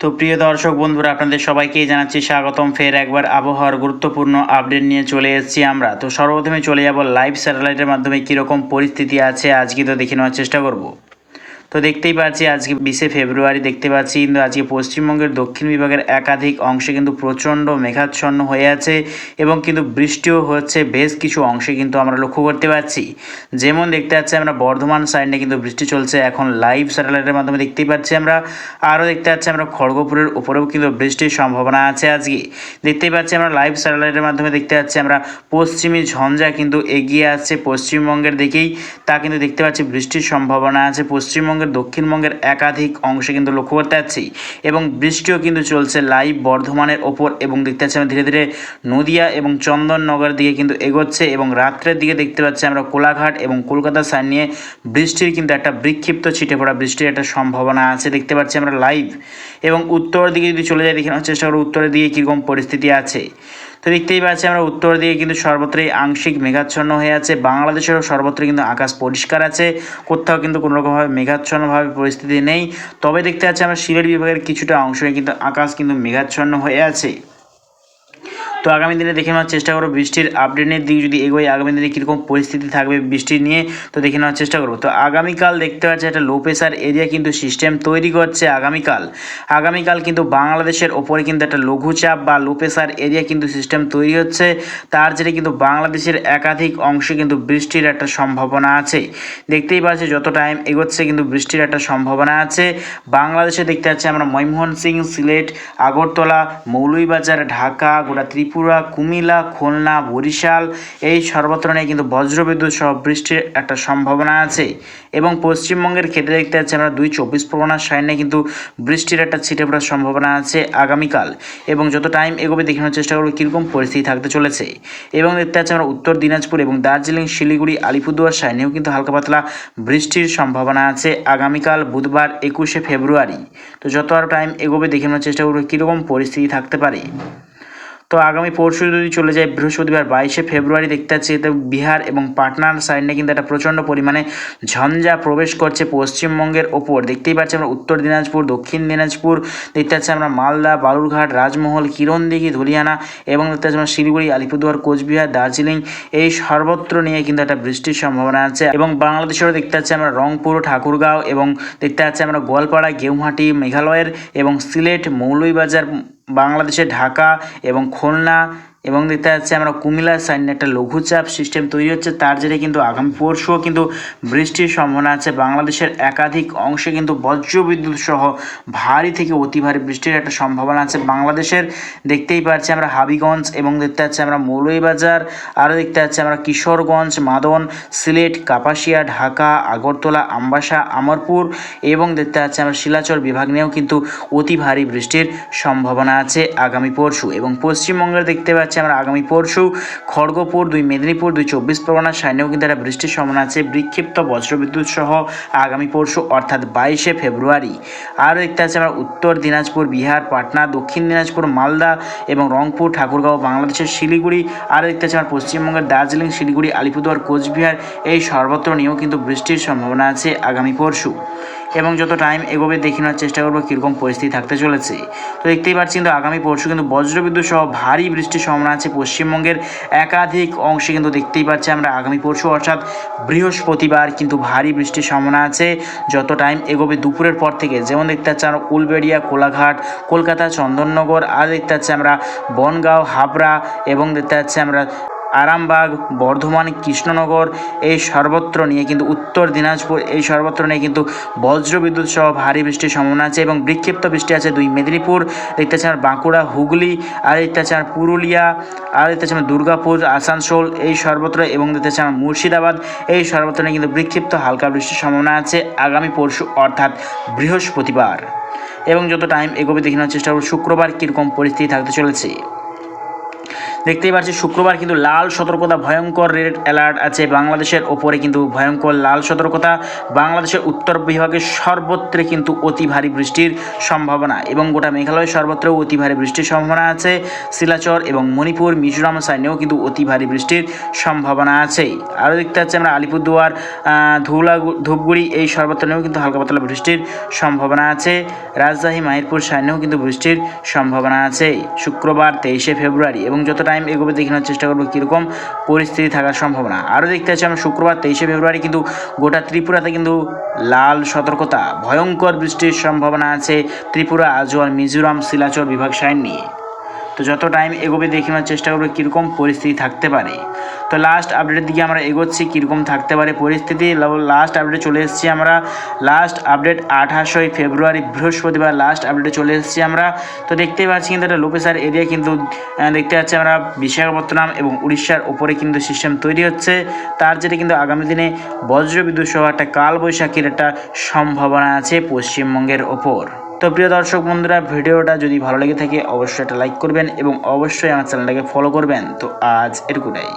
তো প্রিয় দর্শক বন্ধুরা, আপনাদের সবাইকে জানাচ্ছি স্বাগতম। ফের একবার আবহাওয়ার গুরুত্বপূর্ণ আপডেট নিয়ে চলে এসেছি আমরা। তো সর্বপ্রথমে চলে যাব লাইভ স্যাটেলাইটের মাধ্যমে কীরকম পরিস্থিতি আছে, আজকে তো দেখে নেওয়ার চেষ্টা করব। তো দেখতেই পাচ্ছি আজকে বিশে ফেব্রুয়ারি, দেখতে পাচ্ছি কিন্তু আজকে পশ্চিমবঙ্গের দক্ষিণ বিভাগের একাধিক অংশে কিন্তু প্রচণ্ড মেঘাচ্ছন্ন হয়ে আছে এবং কিন্তু বৃষ্টিও হচ্ছে বেশ কিছু অংশে কিন্তু আমরা লক্ষ্য করতে পারছি। যেমন দেখতে পাচ্ছি আমরা বর্ধমান সাইডে কিন্তু বৃষ্টি চলছে, এখন লাইভ স্যাটেলাইটের মাধ্যমে দেখতেই পাচ্ছি আমরা। আরও দেখতে পাচ্ছি আমরা খড়গপুরের উপরেও কিন্তু বৃষ্টির সম্ভাবনা আছে আজকে। দেখতেই পাচ্ছি আমরা লাইভ স্যাটেলাইটের মাধ্যমে দেখতে পাচ্ছি আমরা পশ্চিমী ঝঞ্ঝা কিন্তু এগিয়ে আসছে পশ্চিমবঙ্গের দিকেই। তা কিন্তু দেখতে পাচ্ছি বৃষ্টির সম্ভাবনা আছে পশ্চিমবঙ্গের, দক্ষিণবঙ্গের একাধিক অংশে কিন্তু লক্ষ্য করতে পারছি এবং বৃষ্টিও কিন্তু চলছে লাইভ বর্ধমানের ওপর এবং দেখতে পাচ্ছি আমরা ধীরে ধীরে নদিয়া এবং চন্দননগর দিকে কিন্তু এগোচ্ছে এবং রাত্রের দিকে দেখতে পাচ্ছি আমরা কোলাঘাট এবং কলকাতা সাইড নিয়ে বৃষ্টির কিন্তু একটা বিক্ষিপ্ত ছিটে পড়া বৃষ্টির একটা সম্ভাবনা আছে। দেখতে পাচ্ছি আমরা লাইভ এবং উত্তরের দিকে যদি চলে যাই, দেখে নেওয়ার চেষ্টা করব, উত্তরের দিকে কীরকম পরিস্থিতি আছে। তো দেখতেই পাচ্ছি আমরা, উত্তর দিকে কিন্তু সর্বত্রই আংশিক মেঘাচ্ছন্ন হয়ে আছে, বাংলাদেশেরও সর্বত্র কিন্তু আকাশ পরিষ্কার আছে, কোথাও কিন্তু কোনো রকমভাবে মেঘাচ্ছন্নভাবে পরিস্থিতি নেই, তবে দেখতে পাচ্ছি আমরা সিলেট বিভাগের কিছুটা অংশে কিন্তু আকাশ কিন্তু মেঘাচ্ছন্ন হয়ে আছে। তো আগামী দিনে দেখে নেওয়ার চেষ্টা করব। বৃষ্টির আপডেটের দিকে যদি এগোয়, আগামী দিনে কীরকম পরিস্থিতি থাকবে বৃষ্টি নিয়ে, তো দেখে নেওয়ার চেষ্টা করব। তো আগামীকাল দেখতে পাচ্ছি একটা লো প্রেশার এরিয়া কিন্তু সিস্টেম তৈরি করছে আগামীকাল। আগামীকাল কিন্তু বাংলাদেশের ওপরে কিন্তু একটা লঘুচাপ বা লো প্রেশার এরিয়া কিন্তু সিস্টেম তৈরি হচ্ছে। তার জেরে কিন্তু বাংলাদেশের একাধিক অংশে কিন্তু বৃষ্টির একটা সম্ভাবনা আছে। দেখতেই পাচ্ছি যত টাইম এগোচ্ছে কিন্তু বৃষ্টির একটা সম্ভাবনা আছে। বাংলাদেশে দেখতে পাচ্ছি আমরা ময়মোহন সিং সিলেট, আগরতলা, মৌলভীবাজার, ঢাকা, গোটা ত্রিপুরা কুমিল্লা, খুলনা, বরিশাল, এই সর্বত্র নিয়ে কিন্তু বজ্রবিদ্যুৎ সহ বৃষ্টির একটা সম্ভাবনা আছে। এবং পশ্চিমবঙ্গের ক্ষেত্রে দেখতে পাচ্ছি আমরা দুই চব্বিশ পরগনার সাইডে কিন্তু বৃষ্টির একটা ছিটে পড়ার সম্ভাবনা আছে আগামীকাল। এবং যত টাইম এগোবে দেখানোর চেষ্টা করব কীরকম পরিস্থিতি থাকতে চলেছে। এবং দেখতে পাচ্ছি আমরা উত্তর দিনাজপুর এবং দার্জিলিং, শিলিগুড়ি, আলিপুরদুয়ার সাইনেও কিন্তু হালকা পাতলা বৃষ্টির সম্ভাবনা আছে আগামীকাল বুধবার একুশে ফেব্রুয়ারি। তো যত আরও টাইম এগোবে দেখে নেওয়ার চেষ্টা করব কীরকম পরিস্থিতি থাকতে পারে। তো আগামী পরশু যদি চলে যায় বৃহস্পতিবার বাইশে ফেব্রুয়ারি, দেখতে পাচ্ছি এতে বিহার এবং পাটনার সাইডে কিন্তু একটা প্রচণ্ড পরিমাণে ঝঞ্ঝা প্রবেশ করছে পশ্চিমবঙ্গের ওপর। দেখতেই পাচ্ছি আমরা উত্তর দিনাজপুর, দক্ষিণ দিনাজপুর, দেখতে পাচ্ছি আমরা মালদা, বালুরঘাট, রাজমহল, কিরণদিঘি ধুলিয়ানা এবং দেখতে পাচ্ছি আমরা শিলিগুড়ি, আলিপুরদুয়ার, কোচবিহার, দার্জিলিং এই সর্বত্র নিয়ে কিন্তু একটা বৃষ্টির সম্ভাবনা আছে এবং বাংলাদেশেরও দেখতে পাচ্ছি আমরা রংপুর, ঠাকুরগাঁও এবং দেখতে পাচ্ছি আমরা গোয়ালপাড়া, গেউহাটি, মেঘালয়ের এবং সিলেট, মৌলভীবাজার বাংলাদেশে ঢাকা এবং খুলনা এবং দেখতে পাচ্ছি আমরা কুমিল্লার সাইনে একটা লঘুচাপ সিস্টেম তৈরি হচ্ছে। তার জেরে কিন্তু আগামী পরশুও কিন্তু বৃষ্টির সম্ভাবনা আছে। বাংলাদেশের একাধিক অংশে কিন্তু বজ্রবিদ্যুৎ সহ ভারী থেকে অতি ভারী বৃষ্টির একটা সম্ভাবনা আছে। বাংলাদেশের দেখতেই পাচ্ছি আমরা হাবিগঞ্জ এবং দেখতে পাচ্ছি আমরা মৌলভীবাজার। আরও দেখতে পাচ্ছি আমরা কিশোরগঞ্জ মাদন সিলেট, কাপাসিয়া, ঢাকা, আগরতলা, আমবাসা, আমরপুর এবং দেখতে পাচ্ছি আমরা শিলাচর বিভাগ নিয়েও কিন্তু অতি ভারী বৃষ্টির সম্ভাবনা আছে আগামী পরশু। এবং পশ্চিমবঙ্গের দেখতে পাচ্ছি আমরা আগামী পরশু খড়গপুর, দুই মেদিনীপুর, দুই চব্বিশ পরগনার সাইনেও কিন্তু একটা বৃষ্টির সম্ভাবনা আছে। বিক্ষিপ্ত বজ্রবিদ্যুৎ সহ আগামী পরশু, অর্থাৎ বাইশে ফেব্রুয়ারি। আরও দেখতে আছে আমরা উত্তর দিনাজপুর, বিহার, পাটনা, দক্ষিণ দিনাজপুর, মালদা এবং রংপুর, ঠাকুরগাঁও, বাংলাদেশের শিলিগুড়ি। আরও দেখতে আছে আমরা পশ্চিমবঙ্গের দার্জিলিং, শিলিগুড়ি, আলিপুরদুয়ার, কোচবিহার, এই সর্বত্র নিয়েও কিন্তু বৃষ্টির সম্ভাবনা আছে আগামী পরশু। এবং যত টাইম এগোবে দেখে নেওয়ার চেষ্টা করব কীরকম পরিস্থিতি থাকতে চলেছে। তো দেখতেই পাচ্ছি কিন্তু আগামী পরশু কিন্তু বজ্রবিদ্যুৎ সহ ভারী বৃষ্টির সম্ভাবনা আছে। পশ্চিমবঙ্গের একাধিক অংশে কিন্তু দেখতেই পাচ্ছি আমরা আগামী পরশু, অর্থাৎ বৃহস্পতিবার কিন্তু ভারী বৃষ্টির সম্ভাবনা আছে। যত টাইম এগোবে দুপুরের পর থেকে, যেমন দেখতে পাচ্ছি আমরা উলবেড়িয়া, কোলাঘাট, কলকাতা, চন্দননগর, আর দেখতে পাচ্ছি আমরা বনগাঁও, হাবড়া, এবং দেখতে পাচ্ছি আমরা আরামবাগ, বর্ধমান, কৃষ্ণনগর, এই সর্বত্র নিয়ে কিন্তু উত্তর দিনাজপুর, এই সর্বত্র নিয়ে কিন্তু বজ্রবিদ্যুৎ সহ ভারী বৃষ্টির সম্ভাবনা আছে এবং বিক্ষিপ্ত বৃষ্টি আছে দুই মেদিনীপুর, দেখতে আমরা বাঁকুড়া, হুগলি, আর দেখতে আমরা পুরুলিয়া, আর দেখতে আমরা দুর্গাপুর, আসানসোল, এই সর্বত্র এবং দেখতে আমরা মুর্শিদাবাদ, এই সর্বত্র নিয়ে কিন্তু বিক্ষিপ্ত হালকা বৃষ্টির সম্ভাবনা আছে আগামী পরশু অর্থাৎ বৃহস্পতিবার। এবং যত টাইম এগোবে দেখে নেওয়ার চেষ্টা করব, শুক্রবার কীরকম পরিস্থিতি থাকতে চলেছে। দেখতেই পাচ্ছি শুক্রবার কিন্তু লাল সতর্কতা, ভয়ঙ্কর রেড অ্যালার্ট আছে বাংলাদেশের ওপরে কিন্তু ভয়ঙ্কর লাল সতর্কতা। বাংলাদেশের উত্তর বিভাগের সর্বত্রে কিন্তু অতি ভারী বৃষ্টির সম্ভাবনা এবং গোটা মেঘালয় সর্বত্র অতি ভারী বৃষ্টির সম্ভাবনা আছে। শিলাচর এবং মণিপুর, মিজোরাম সাইনেও কিন্তু অতি ভারী বৃষ্টির সম্ভাবনা আছে। আরও দেখতে পাচ্ছি আমরা আলিপুরদুয়ার ধুলা ধূপগুড়ি এই সর্বত্রেও কিন্তু হালকা পাতলা বৃষ্টির সম্ভাবনা আছে। রাজশাহী মাহিরপুর সাইনেও কিন্তু বৃষ্টির সম্ভাবনা আছে। শুক্রবার তেইশে ফেব্রুয়ারি এবং যত টাইম এগোবে দেখে নেওয়ার চেষ্টা করব, কীরকম পরিস্থিতি থাকার সম্ভাবনা। আরও দেখতে পাচ্ছি আমরা শুক্রবার, তেইশে ফেব্রুয়ারি কিন্তু গোটা ত্রিপুরাতে কিন্তু লাল সতর্কতা, ভয়ঙ্কর বৃষ্টির সম্ভাবনা আছে ত্রিপুরা আজওয়াল মিজোরাম শিলাচর বিভাগ সাইন নিয়ে। তো যত টাইম এগোবে দেখে নেওয়ার চেষ্টা করব কীরকম পরিস্থিতি থাকতে পারে। তো লাস্ট আপডেটের দিকে আমরা এগোচ্ছি, কীরকম থাকতে পারে পরিস্থিতি। লাস্ট আপডেটে চলে এসেছি আমরা। লাস্ট আপডেট আঠাশই ফেব্রুয়ারি, বৃহস্পতিবার লাস্ট আপডেটে চলে এসেছি আমরা। তো দেখতেই পাচ্ছি কিন্তু একটা লোপেসার এরিয়া কিন্তু দেখতে পাচ্ছি আমরা বিশাখাপত্তনম এবং উড়িষ্যার ওপরে কিন্তু সিস্টেম তৈরি হচ্ছে। তার যেটা কিন্তু আগামী দিনে বজ্রবিদ্যুৎ সহ একটা কালবৈশাখীর একটা সম্ভাবনা আছে পশ্চিমবঙ্গের ওপর। তো প্রিয় দর্শক বন্ধুরা, ভিডিওটা যদি ভালো লেগে থাকে, অবশ্যই একটা লাইক করবেন এবং অবশ্যই আমার চ্যানেলটাকে ফলো করবেন। তো আজ এটুকুটাই।